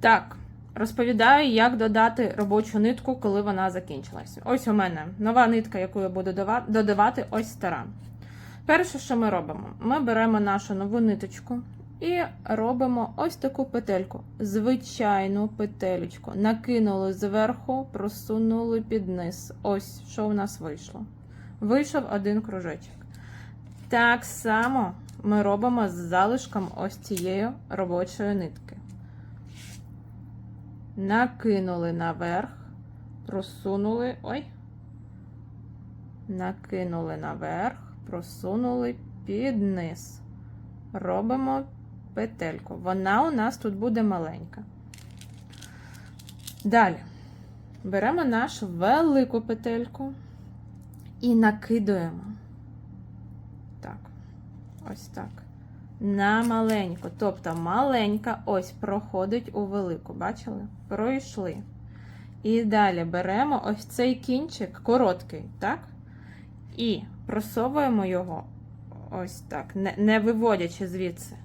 Так, розповідаю, як додати робочу нитку, коли вона закінчилась. Ось у мене нова нитка, яку я буду додавати, ось стара. Перше, що ми робимо, ми беремо нашу нову ниточку і робимо ось таку петельку. Звичайну петелечку. Накинули зверху, просунули під низ. Ось що у нас вийшло. Вийшов один кружечок. Так само ми робимо з залишком ось цієї робочої нитки. Накинули наверх, просунули. Ой. Накинули наверх, просунули під низ. Робимо петельку. Вона у нас тут буде маленька. Далі беремо нашу велику петельку і накидуємо. Так, ось так. На маленьку. Тобто маленька ось проходить у велику. Бачили? Пройшли. І далі беремо ось цей кінчик, короткий, так? І просовуємо його ось так, не, не виводячи звідси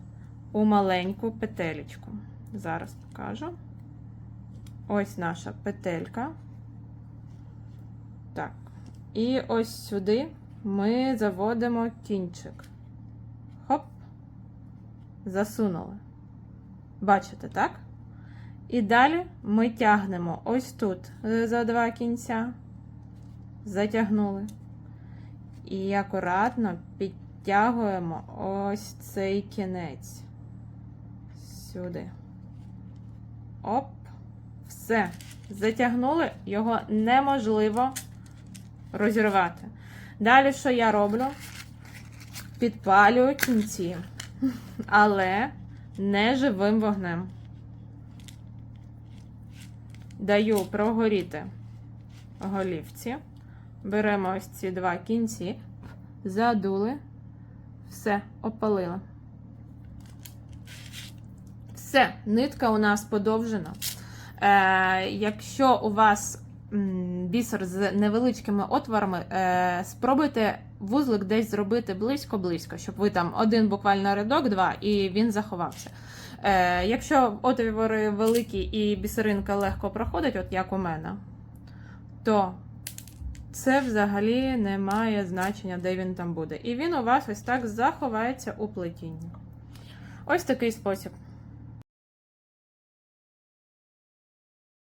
у маленьку петелечку. Зараз покажу. Ось наша петелька. Так. І ось сюди ми заводимо кінчик. Засунули. Бачите, так? І далі ми тягнемо ось тут е, за два кінця. Затягнули. І акуратно підтягуємо ось цей кінець. Сюди. Оп. Все. Затягнули, його неможливо розірвати. Далі, що я роблю? Підпалюю кінці, але не живим вогнем. Даю прогоріти голівці. Беремо ось ці два кінці, задули, все, опалили. Все, нитка у нас подовжена. Е, якщо у вас бісер з невеличкими отворами, е, спробуйте вузлик десь зробити близько-близько, щоб ви там один буквально рядок, два, і він заховався. Е, якщо отвори великі і бісеринка легко проходить, от як у мене, то це взагалі не має значення, де він там буде. І він у вас ось так заховається у плетінні. Ось такий спосіб.